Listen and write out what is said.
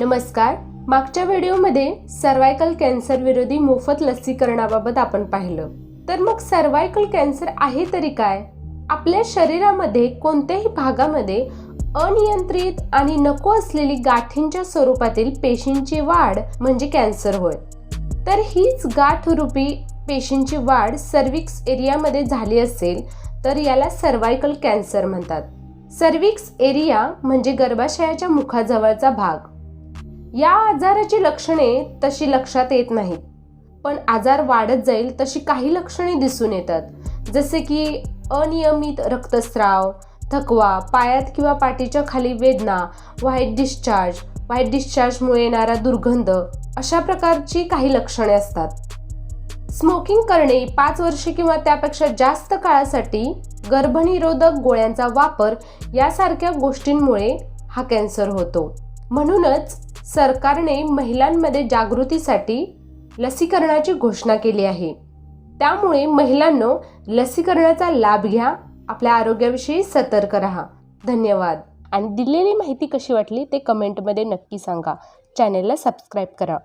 नमस्कार. मागच्या व्हिडिओमध्ये सर्वायकल कॅन्सर विरोधी मोफत लसीकरणाबाबत आपण पाहिलं. तर मग सर्वायकल कॅन्सर आहे तरी काय? आपल्या शरीरामध्ये कोणत्याही भागामध्ये अनियंत्रित आणि नको असलेली गाठींच्या स्वरूपातील पेशींची वाढ म्हणजे कॅन्सर होय. तर हीच गाठरूपी पेशींची वाढ सर्विक्स एरियामध्ये झाली असेल तर याला सर्वायकल कॅन्सर म्हणतात. सर्विक्स एरिया म्हणजे गर्भाशयाच्या मुखाजवळचा भाग. या आजाराची लक्षणे तशी लक्षात येत नाहीत. पण आजार वाढत जाईल तशी काही लक्षणे दिसून येतात. जसे की अनियमित रक्तस्राव थकवा पायात किंवा पाठीच्या खाली वेदना व्हाईट डिस्चार्ज व्हाईट डिस्चार्जमुळे येणारा दुर्गंध अशा प्रकारची काही लक्षणे असतात. स्मोकिंग करणे पाच वर्षे किंवा त्यापेक्षा जास्त काळासाठी गर्भनिरोधक गोळ्यांचा वापर यासारख्या गोष्टींमुळे हा कॅन्सर होतो. म्हणूनच सरकारने महिलांमध्ये जागृतीसाठी लसीकरणाची घोषणा केली आहे. त्यामुळे महिलांनो लसीकरणाचा लाभ घ्या आपल्या आरोग्याविषयी सतर्क राहा. धन्यवाद. आणि दिलेली माहिती कशी वाटली ते कमेंटमध्ये नक्की सांगा. चॅनेलला सबस्क्राईब करा.